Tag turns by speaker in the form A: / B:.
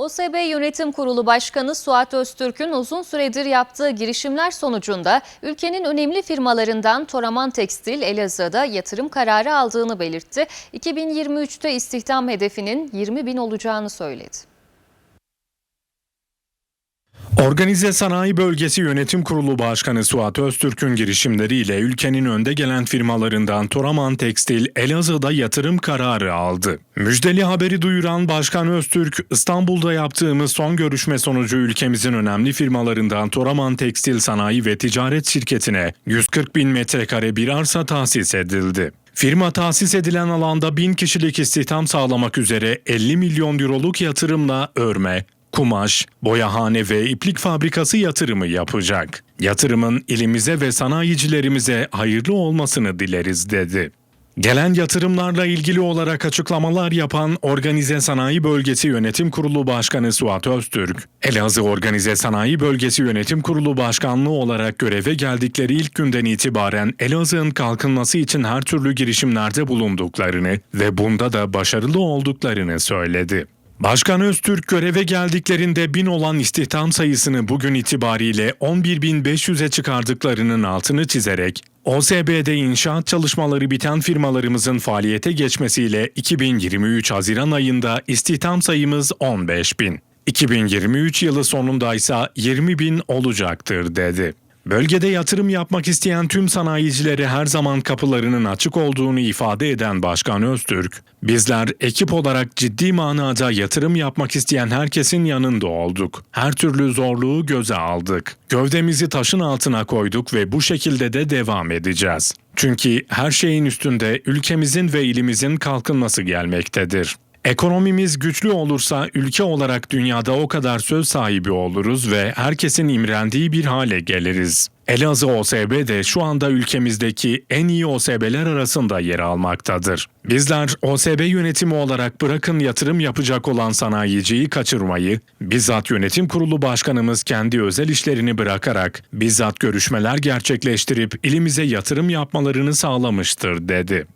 A: OSB Yönetim Kurulu Başkanı Suat Öztürk'ün uzun süredir yaptığı girişimler sonucunda ülkenin önemli firmalarından Toraman Tekstil Elazığ'da yatırım kararı aldığını belirtti. 2023'te istihdam hedefinin 20 bin olacağını söyledi.
B: Organize Sanayi Bölgesi Yönetim Kurulu Başkanı Suat Öztürk'ün girişimleriyle ülkenin önde gelen firmalarından Toraman Tekstil Elazığ'da yatırım kararı aldı. Müjdeli haberi duyuran Başkan Öztürk, İstanbul'da yaptığımız son görüşme sonucu ülkemizin önemli firmalarından Toraman Tekstil Sanayi ve Ticaret Şirketi'ne 140 bin metrekare bir arsa tahsis edildi. Firma tahsis edilen alanda 1000 kişilik istihdam sağlamak üzere 50 milyon euroluk yatırımla örme, kumaş, boyahane ve iplik fabrikası yatırımı yapacak. Yatırımın ilimize ve sanayicilerimize hayırlı olmasını dileriz dedi. Gelen yatırımlarla ilgili olarak açıklamalar yapan Organize Sanayi Bölgesi Yönetim Kurulu Başkanı Suat Öztürk, Elazığ Organize Sanayi Bölgesi Yönetim Kurulu Başkanlığı olarak göreve geldikleri ilk günden itibaren Elazığ'ın kalkınması için her türlü girişimlerde bulunduklarını ve bunda da başarılı olduklarını söyledi. Başkan Öztürk göreve geldiklerinde bin olan istihdam sayısını bugün itibariyle 11.500'e çıkardıklarının altını çizerek, OSB'de inşaat çalışmaları biten firmalarımızın faaliyete geçmesiyle 2023 Haziran ayında istihdam sayımız 15 bin. 2023 yılı sonunda ise 20 bin olacaktır dedi. Bölgede yatırım yapmak isteyen tüm sanayicilere her zaman kapılarının açık olduğunu ifade eden Başkan Öztürk, bizler ekip olarak ciddi manada yatırım yapmak isteyen herkesin yanında olduk. Her türlü zorluğu göze aldık. Gövdemizi taşın altına koyduk ve bu şekilde de devam edeceğiz. Çünkü her şeyin üstünde ülkemizin ve ilimizin kalkınması gelmektedir. Ekonomimiz güçlü olursa ülke olarak dünyada o kadar söz sahibi oluruz ve herkesin imrendiği bir hale geliriz. Elazığ OSB de şu anda ülkemizdeki en iyi OSB'ler arasında yer almaktadır. Bizler OSB yönetimi olarak bırakın yatırım yapacak olan sanayiciyi kaçırmayı, bizzat yönetim kurulu başkanımız kendi özel işlerini bırakarak bizzat görüşmeler gerçekleştirip ilimize yatırım yapmalarını sağlamıştır dedi.